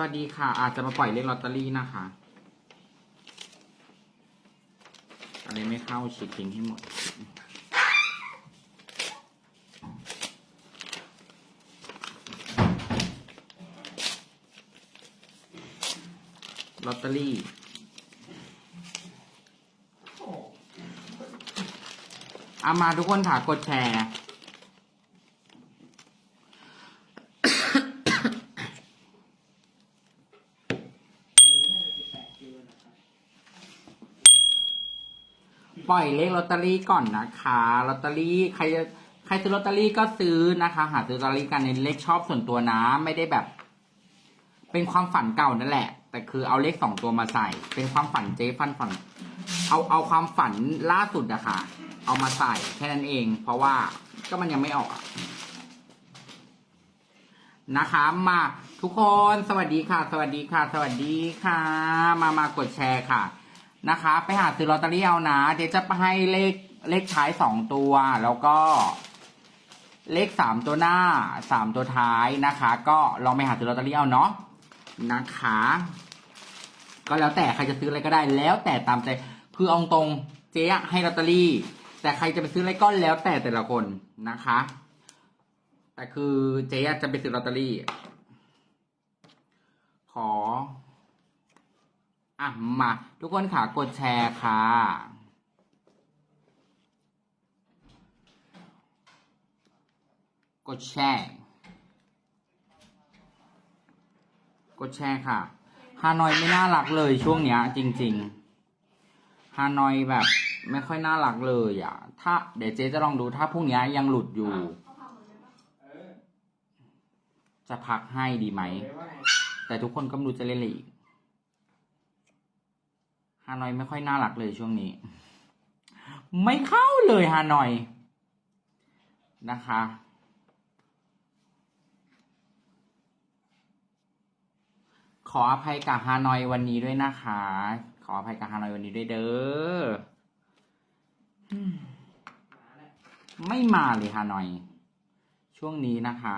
สวัสดีค่ะ อาจจะมาปล่อยเลขลอตเตอรี่นะคะ อะไรไม่เข้าฉีดทิ้งให้หมด ลอตเตอรี่เอามาทุกคนค่ะกดแชร์ ปล่อยเลขลอตเตอรี่ก่อนนะคะลอตเตอรี่ใครใครซื้อลอตเตอรี่ก็ซื้อนะคะ หาซื้อลอตเตอรี่กันในเลขชอบส่วนตัวนะ ไม่ได้แบบ เป็นความฝันเก่านั่นแหละ แต่คือเอาเลขสองตัวมาใส่ เป็นความฝันเจ๊ฟันฝัน เอาเอาความฝันล่าสุดอะค่ะ เอามาใส่แค่นั้นเอง เพราะว่าก็มันยังไม่ออกนะคะมาทุกคนสวัสดีค่ะ สวัสดีค่ะ สวัสดีค่ะ มามากดแชร์ค่ะ นะคะ ไปหาซื้อลอตเตอรี่เอานะ เดี๋ยวจะไปให้เลขเลขท้ายสองตัว แล้วก็ เลขสามตัวหน้าสามตัวท้ายนะคะ ก็ลองไปหาซื้อลอตเตอรี่เอาเนาะนะคะ ก็แล้วแต่ใครจะซื้ออะไรก็ได้ แล้วแต่ตามใจคือเอาตรงเจ๊ให้ลอตเตอรี่ แต่ใครจะไปซื้ออะไรก็แล้วแต่แต่ละคนนะคะ แต่คือเจ๊จะไปซื้อลอตเตอรี่ ขอ อะมา ทุกคนค่ะกดแชร์ค่ะกดแชร์ กดแชร์ค่ะ ฮานอยไม่น่ารักเลยช่วงเนี้ย จริง ๆ ฮานอยแบบ ไม่ค่อยน่ารักเลยอะ ถ้าเดี๋ยวเจ๊จะลองดูถ้าพรุ่งนี้ยังหลุดอยู่ จะพักให้ดีไหม แต่ทุกคนก็ไม่รู้จะเล่นอะไรอีก ฮานอยไม่ค่อยน่ารักเลยช่วงนี้ ไม่เข้าเลยฮานอยนะคะ ขออภัยกับฮานอยวันนี้ด้วยนะคะ ขออภัยกับฮานอยวันนี้ด้วยเด้อไม่มาเลยฮานอย ช่วงนี้นะคะ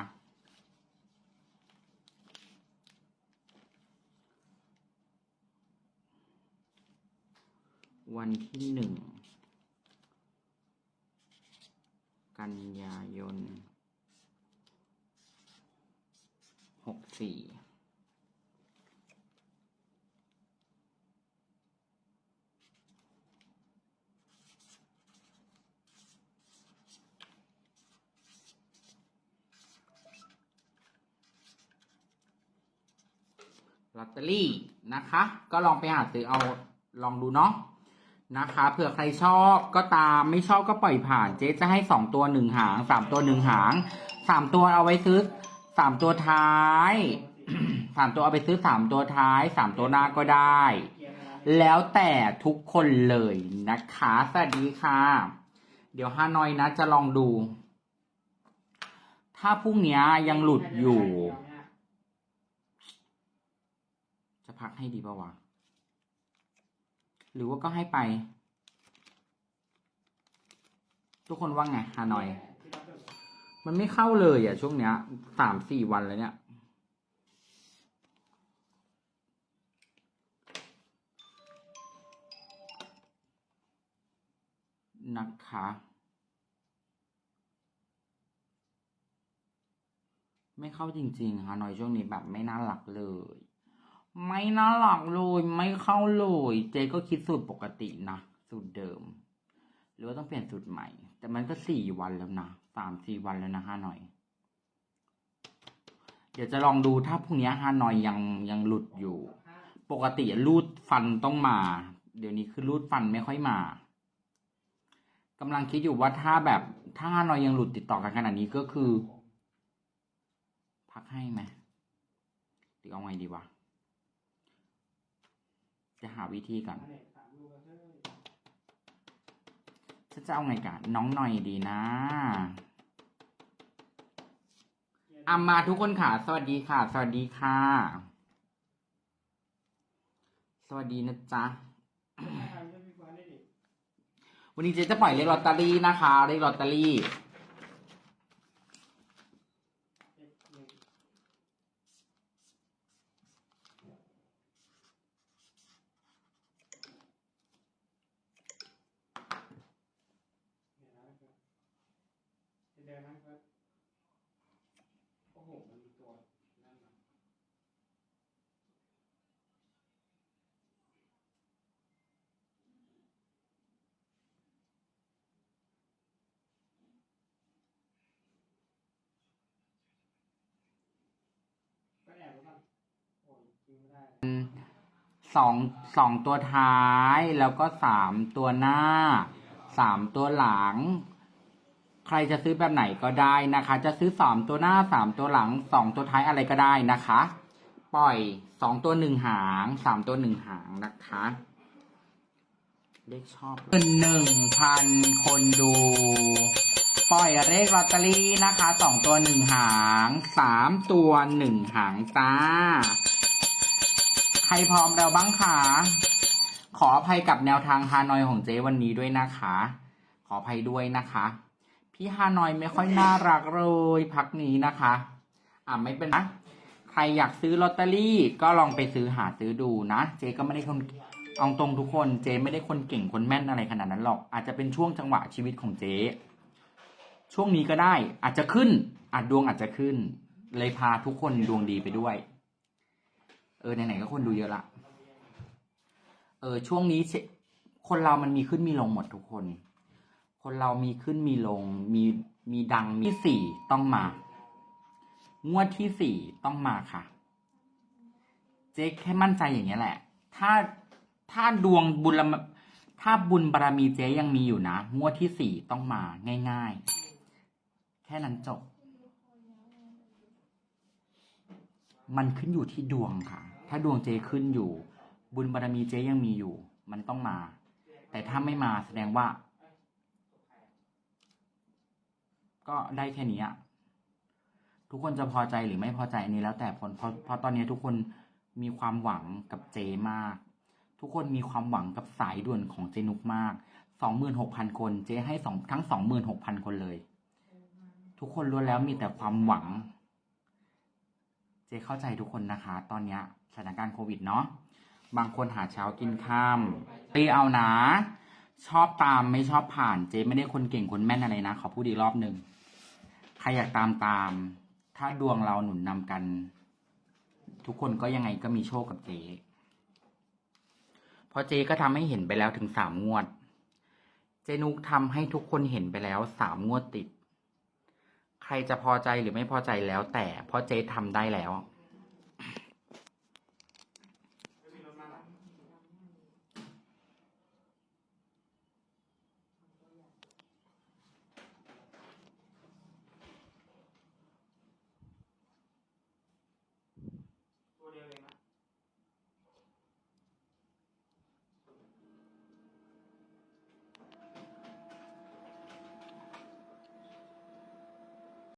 วันที่หนึ่ง กันยายนหกสี่ลอตเตอรี่นะคะ ก็ลองไปหาซื้อเอาลองดูเนาะ นะคะเผื่อใครชอบก็ตามไม่ชอบก็ปล่อยผ่านเจ๊จะให้สองตัวหนึ่งหางสามตัวหนึ่งหางสามตัวเอาไว้ซื้อสามตัวท้ายสามตัวเอาไปซื้อสามตัวท้ายสามตัวหน้าก็ได้ แล้วแต่ทุกคนเลยนะคะสวัสดีค่ะ เดี๋ยวฮานอยนะจะลองดู ถ้าพรุ่งนี้ยังหลุดอยู่ จะพักให้ดีป่าวะ หรือว่าก็ให้ไป ทุกคนว่างไงฮานอย มันไม่เข้าเลยอะ ช่วงเนี้ยสามสี่วันแล้วเนี่ยนะคะ ไม่เข้าจริงๆฮานอยช่วงนี้แบบไม่น่ารักเลย ไม่น่ารักเลยไม่เข้าเลยเจก็คิดสูตรปกตินะสูตรเดิม หรือว่าต้องเปลี่ยนสูตรใหม่ แต่มันก็สี่วันแล้วนะสามสี่วันแล้วนะฮานอย เดี๋ยวจะลองดูถ้าพรุ่งนี้ฮานอยยังยังหลุดอยู่ ปกติรูดฟันต้องมา เดี๋ยวนี้คือรูดฟันไม่ค่อยมากำลังคิดอยู่ว่าถ้าแบบถ้าฮานอยยังหลุดติดต่อกันขนาดนี้ก็คือ พักให้ไหมหรือเอาไงดีวะ จะหาวิธีก่อนฉันจะเอาไงกันน้องหน่อยดีนะอามาทุกคนค่ะ สวัสดีค่ะ สวัสดีค่ะ สวัสดีนะจ๊ะ วันนี้เจ๊จะปล่อยเลขลอตเตอรี่นะคะ เลขลอตเตอรี่ สองสองตัวท้ายแล้วก็สามตัวหน้าสามตัวหลัง ใครจะซื้อแบบไหนก็ได้นะคะ จะซื้อสามตัวหน้าสามตัวหลังสองตัวท้ายอะไรก็ได้นะคะ ปล่อยสองตัวหนึ่งหางสามตัวหนึ่งหางนะคะเลขชอบหนึ่งพันคนดู ปล่อยเลขลอตเตอรี่นะคะสองตัวหนึ่งหางสามตัวหนึ่งหางจ้า รพร้อมเราบ้างคะขออภัยกับแนวทางฮานอยของเจ๊วันนี้ด้วยนะคะ ขออภัยด้วยนะคะ พี่ฮานอยไม่ค่อยน่ารักเลยพักนี้นะคะ อ่าไม่เป็นไรใครอยากซื้อลอตเตอรี่ก็ลองไปซื้อหาซื้อดูนะ เจ๊ก็ไม่ได้คนเอาตรงทุกคนเจ๊ไม่ได้คนเก่งคนแม่นอะไรขนาดนั้นหรอก อาจจะเป็นช่วงจังหวะชีวิตของเจ๊ช่วงนี้ก็ได้อาจจะขึ้นอาจดวงอาจจะขึ้น เลยพาทุกคนดวงดีไปด้วย เออไหนๆก็คนดูเยอะละเออช่วงนี้คนเรามันมีขึ้นมีลงหมดทุกคน คนเรามีขึ้นมีลง มีมีดังมีสี่ต้องมา งวดที่สี่ต้องมาค่ะ เจ๊แค่มั่นใจอย่างเงี้ยแหละ ถ้าถ้าดวงบุญละถ้าบุญบารมีเจ๊ยังมีอยู่นะ งวดที่สี่ต้องมาง่าย ๆ แค่นั้นจบ มันขึ้นอยู่ที่ดวงค่ะ ถ้าดวงเจขึ้นอยู่ บุญบารมีเจยังมีอยู่ มันต้องมา แต่ถ้าไม่มาแสดงว่า ก็ได้แค่นี้อะทุกคนจะพอใจหรือไม่พอใจนี้แล้วแต่ผลเพราะเพราะตอนนี้ทุกคนมีความหวังกับเจมาก ทุกคนมีความหวังกับสายด่วนของเจนุกมากสองหมื่นหกพันคนเจให้สองทั้งสองหมื่นหกพันคนเลย ทุกคนล้วนแล้วมีแต่ความหวัง เจเข้าใจทุกคนนะคะ ตอนเนี้ย สถานการณ์โควิดเนาะบางคนหาเช้ากินข้ามตีเอานะ ชอบตามไม่ชอบผ่านเจไม่ได้คนเก่งคนแม่นอะไรนะ ขอพูดอีกรอบหนึ่งใครอยากตามตาม ถ้าดวงเราหนุนนำกัน ทุกคนก็ยังไงก็มีโชคกับเจเพราะเจก็ทำให้เห็นไปแล้วถึงสามงวด เจนุกทำให้ทุกคนเห็นไปแล้วสามงวดติด ใครจะพอใจหรือไม่พอใจแล้วแต่เพราะเจ๊ทำได้แล้ว